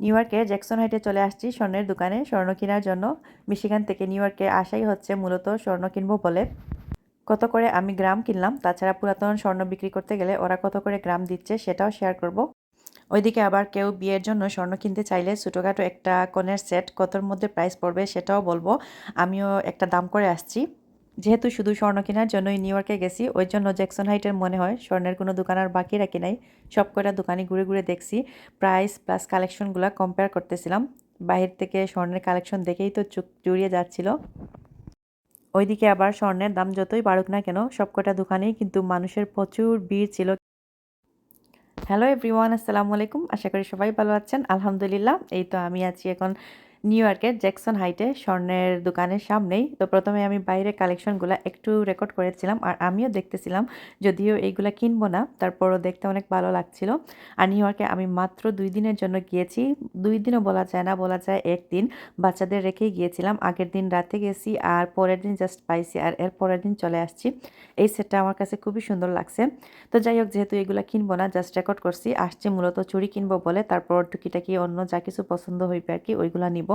New ইয়র্কে Jackson হাইটে চলে আসছি স্বর্ণের দোকানে। স্বর্ণ কেনার জন্য মিশিগান থেকে নিউ ইয়র্কে আসাই হচ্ছে মূলত স্বর্ণ কিনবো বলে। কত করে আমি গ্রাম কিনলাম, তাছাড়া পুরাতন স্বর্ণ বিক্রি করতে গেলে ওরা কত করে গ্রাম দিচ্ছে সেটাও শেয়ার করব। ওইদিকে আবার কেউ বিয়ের জন্য স্বর্ণ কিনতে চাইলে ছোটোখাটো একটা কনের সেট, কতর মধ্যে প্রাইস পড়বে সেটাও বলব। আমিও একটা দাম করে আসছি। যেহেতু শুধু স্বর্ণ কেনার জন্যই নিউ ইয়র্কে গেছি, ওই জন্য জ্যাকসন হাইটের মনে হয় স্বর্ণের কোনো দোকান আর বাকি রাখি নাই। সব কয়টা দোকানে ঘুরে ঘুরে দেখছি প্রাইস প্লাস কালেকশনগুলো কম্পেয়ার করতেছিলাম। বাহির থেকে স্বর্ণের কালেকশন দেখেই তো চুপ জুড়িয়ে যাচ্ছিল। ওইদিকে আবার স্বর্ণের দাম যতই বাড়ুক না কেন, সব কটা দোকানেই কিন্তু মানুষের প্রচুর ভিড় ছিল। হ্যালো এভরিওয়ান আসসালামু আলাইকুম। আশা করি সবাই ভালো আছেন। আলহামদুলিল্লাহ, এই তো আমি আছি এখন নিউ ইয়র্কের জ্যাকসন হাইটে স্বর্ণের দোকানের সামনেই। তো প্রথমে আমি বাইরে কালেকশনগুলো একটু রেকর্ড করেছিলাম আর আমিও দেখতেছিলাম, যদিও এইগুলো কিনবো না। তারপরও দেখতে অনেক ভালো লাগছিল। আর নিউ ইয়র্কে আমি মাত্র দুই দিনের জন্য গিয়েছি। দুই দিনও বলা যায় না, বলা যায় একদিন। বাচ্চাদের রেখেই গিয়েছিলাম। আগের দিন রাতে গেছি আর পরের দিন জাস্ট পাইছি আর এর পরের দিন চলে আসছি। এই সেটটা আমার কাছে খুবই সুন্দর লাগছে। তো যাই হোক, যেহেতু এগুলো কিনবো না জাস্ট রেকর্ড করছি। আসছে মূলত চুরি কিনবো বলে, তারপর টুকিটাকি অন্য যা কিছু পছন্দ হইবে আর কি, ওইগুলো নিব।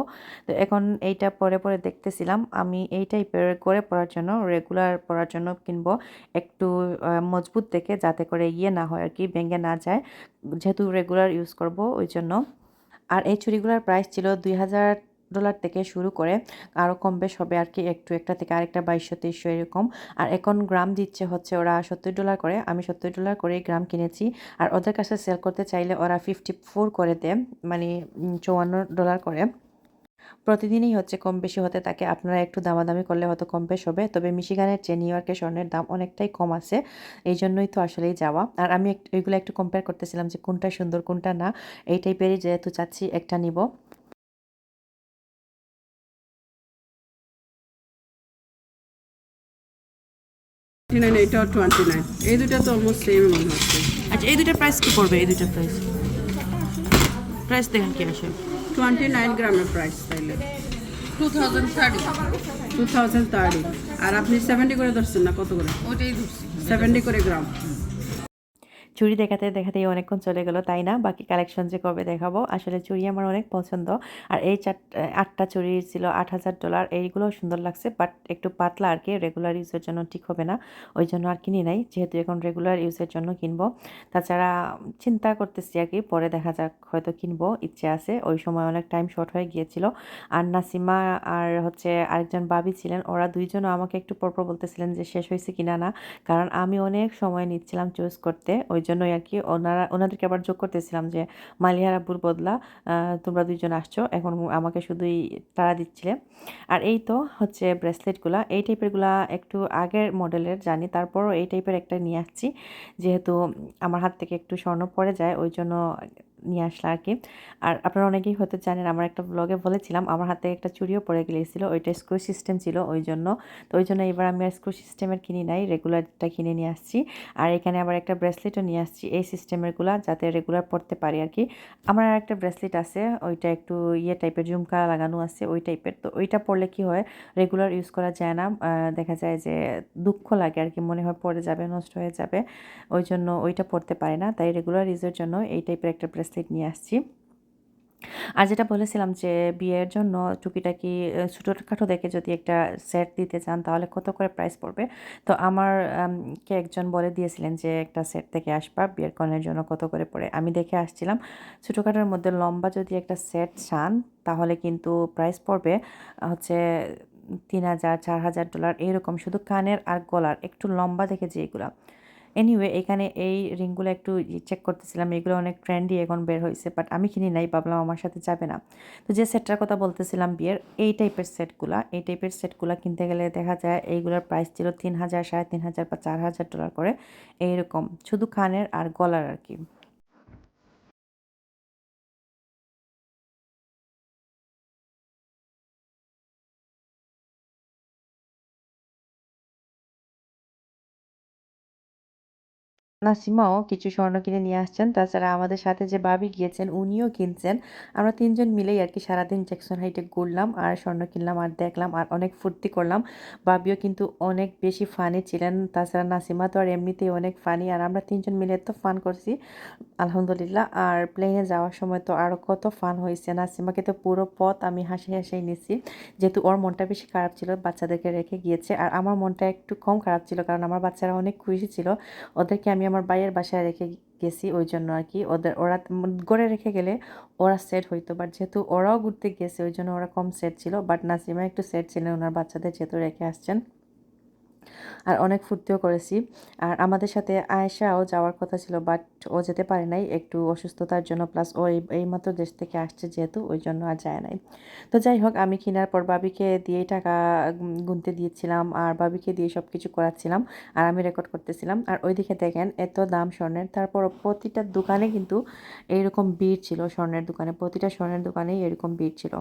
তো এখন এইটা পরে পরে দেখতেছিলাম। আমি এই টাইপের করে পড়ার জন্য রেগুলার পড়ার জন্য কিনবো। একটু মজবুত দেখে যাতে করে ইয়ে না হয় আর কি, ভেঙে না যায়। যেহেতু রেগুলার ইউজ করব ওই জন্য। আর এই চুড়িগুলোর প্রাইস ছিল দুই হাজার ডলার থেকে শুরু করে আরও কম বেশ হবে আর কি, একটু একটা থেকে আরেকটা বাইশশো, তেইশশো এরকম। আর এখন গ্রাম দিচ্ছে হচ্ছে ওরা সত্তর ডলার করে, আমি সত্তর ডলার করে গ্রাম কিনেছি। আর ওদের কাছে সেল করতে চাইলে ওরা ফিফটি ফোর করে দেয় মানে চৌয়ান্ন ডলার করে। প্রতিদিনই হচ্ছে কম বেশি হতে থাকে। আপনারা একটু দামাদামি করলে হয়তো কম বেশ হবে। তবে মিশিগানের চেয়ে নিউ ইয়র্কের স্বর্ণের দাম অনেকটাই কম আছে। এই জন্যই তো আসলেই যাওয়া। আর আমি ওইগুলো একটু কম্পেয়ার করতেছিলাম যে কোনটা সুন্দর কোনটা না। এই টাইপেরই যেহেতু চাচ্ছি একটা নিব। নাইন এটাও টোয়েন্টি নাইন এই দুটো তো অলমোস্ট সেম মনে হচ্ছে। আচ্ছা এই প্রাইস কি পড়বে? এই দুইটার প্রাইস প্রাইস দেখেন কি আসে। টোয়েন্টি নাইন গ্রামের প্রাইস তাইলে। Two thousand thirty two thousand thirty আর আপনি সেভেন্টি করে ধরছেন না কত করে? সেভেন্টি করে গ্রাম চুড়ি দেখাতে দেখাতেই অনেকক্ষণ চলে গেল, তাই না? বাকি কালেকশন যে কবে দেখাবো? আসলে চুড়ি আমার অনেক পছন্দ। আর এই চার, আটটা চুড়ি ছিল আট হাজার ডলার এইগুলো সুন্দর লাগছে বাট একটু পাতলা আর কি রেগুলার ইউজের জন্য ঠিক হবে না। ওই জন্য আর কিনি নাই, যেহেতু এখন রেগুলার ইউজের জন্য কিনবো। তাছাড়া চিন্তা করতেছি আর কি, পরে দেখা যাক, হয়তো কিনবো, ইচ্ছে আছে। ওই সময় অনেক টাইম শর্ট হয়ে গিয়েছিল। আর নাসিমা আর হচ্ছে আরেকজন বাবি ছিলেন, ওরা দুইজনও আমাকে একটু পরপর বলতেছিলেন যে শেষ হয়েছে কিনা না, কারণ আমি অনেক সময় নিচ্ছিলাম চুজ করতে। ওই জন্যই আর কি ওনারা, ওনাদেরকে আবার যোগ করতেছিলাম যে, মালিহার আব্বুর বদলা তোমরা দুইজন আসছো, এখন আমাকে শুধুই তারা দিচ্ছিলে। আর এই তো হচ্ছে ব্রেসলেটগুলা, এই টাইপেরগুলা একটু আগের মডেলের জানি, তারপরও এই টাইপের একটা নিয়ে আসছি। যেহেতু আমার হাত থেকে একটু স্বর্ণ পড়ে যায়, ওই জন্য নিয়ে আসলা আর কি। আর আপনারা অনেকেই হয়তো জানেন, আমার একটা ব্লগে বলেছিলাম, আমার হাতে একটা চুরিও পড়ে গিয়েছিল, ওইটা স্ক্রু সিস্টেম ছিল ওই জন্য তো ওই জন্য এবার আমি আর স্ক্রু সিস্টেমের কিনি নাই রেগুলারটা কিনে নিয়ে আসছি। আর এখানে আবার একটা ব্রেসলেটও নিয়ে আসছি এই সিস্টেমেরগুলা যাতে রেগুলার পড়তে পারি আর কি। আমার আর একটা ব্রেসলেট আছে, ওইটা একটু ইয়ে টাইপের ঝুমকা লাগানো আছে, ওই টাইপের তো ওইটা পড়লে কি হয় রেগুলার ইউজ করা যায় না দেখা যায় যে দুঃখ লাগে আর কি, মনে হয় পড়ে যাবে, নষ্ট হয়ে যাবে। ওই জন্য ওইটা পড়তে পারে না, তাই রেগুলার ইউজের জন্য এই টাইপের একটা ব্রেসলেট নিয়ে আসছি। আর যেটা বলেছিলাম যে বিয়ের জন্য টুকিটাকি ছোটোখাটো দেখে যদি একটা সেট দিতে চান তাহলে কত করে প্রাইস পড়বে? তো আমার কে একজন বলে দিয়েছিলেন যে একটা সেট থেকে আসবা, বিয়ের কনের জন্য কত করে পড়ে? আমি দেখে আসছিলাম। ছোটোখাটোর মধ্যে লম্বা যদি একটা সেট চান তাহলে কিন্তু প্রাইস পড়বে হচ্ছে তিন হাজার, চার হাজার ডলার এরকম। শুধু কানের আর গলার, একটু লম্বা দেখে যেগুলো এনিওয়ে এখানে এই রিংগুলো একটু চেক করতেছিলাম, এগুলো অনেক ট্রেন্ডি এখন বের হয়েছে বাট আমি কিনি নাই, ভাবলাম আমার সাথে যাবে না। তো যে সেটটার কথা বলতেছিলাম বিয়ের, এই টাইপের সেটগুলা, এই টাইপের সেটগুলা কিনতে গেলে দেখা যায় এইগুলোর প্রাইস ছিল তিন হাজার, সাড়ে তিন হাজার বা চার হাজার ডলার করে, এইরকম, শুধু খানের আর গলার আর কি। নাসিমাও কিছু স্বর্ণ কিনে নিয়ে আসছেন। তাছাড়া আমাদের সাথে যে বাবি গিয়েছেন, উনিও কিনছেন। আমরা তিনজন মিলেই আর কি সারাদিন জ্যাকসন হাইটে ঘুরলাম, আর স্বর্ণ কিনলাম, আর দেখলাম, আর অনেক ফুর্তি করলাম। বাবিও কিন্তু অনেক বেশি ফানি ছিলেন। তাছাড়া নাসিমা তো আর এমনিতেই অনেক ফানি আর আমরা তিনজন মিলে তো ফান করছি, আলহামদুলিল্লাহ। আর প্লেনে যাওয়ার সময় তো আরও কত ফান হয়েছে। নাসিমাকে তো পুরো পথ আমি হাসি হাসিই নিছি যেহেতু ওর মনটা বেশি খারাপ ছিল, বাচ্চাদেরকে রেখে গিয়েছে। আর আমার মনটা একটু কম খারাপ ছিল, কারণ আমার বাচ্চারা অনেক খুশি ছিল। ওদেরকে আমি আমার বাইয়ের বাসায় রেখে গেছি ওই জন্য আর কি। ওদের, ওরা গড়ে রেখে গেলে ওরা সেট হইতো বাট যেহেতু ওরাও ঘুরতে গেছে ওই জন্য ওরা কম সেট ছিল বাট নাসিমা একটু সেট ছিলেন, ওনার বাচ্চাদের যেহেতু রেখে আসছেন। আর অনেক ফুর্তিও করেছি। আর আমাদের সাথে আয়েশাও যাওয়ার কথা ছিল বাট ও যেতে পারে নাই। একটু অসুস্থতার জন্য প্লাস ও এই এইমাত্র দেশ থেকে আসছে যেহেতু, ওই জন্য আর যায় নাই। তো যাই হোক, আমি কেনার পর বাবিকে দিয়েই টাকা গুনতে দিয়েছিলাম, আর বাবিকে দিয়ে সব কিছু করাচ্ছিলাম, আর আমি রেকর্ড করতেছিলাম। আর ওইদিকে দেখেন, এত দাম স্বর্ণের। তারপর প্রতিটা দোকানে কিন্তু এইরকম ভিড় ছিল স্বর্ণের দোকানে। প্রতিটা স্বর্ণের দোকানেই এরকম ভিড় ছিল।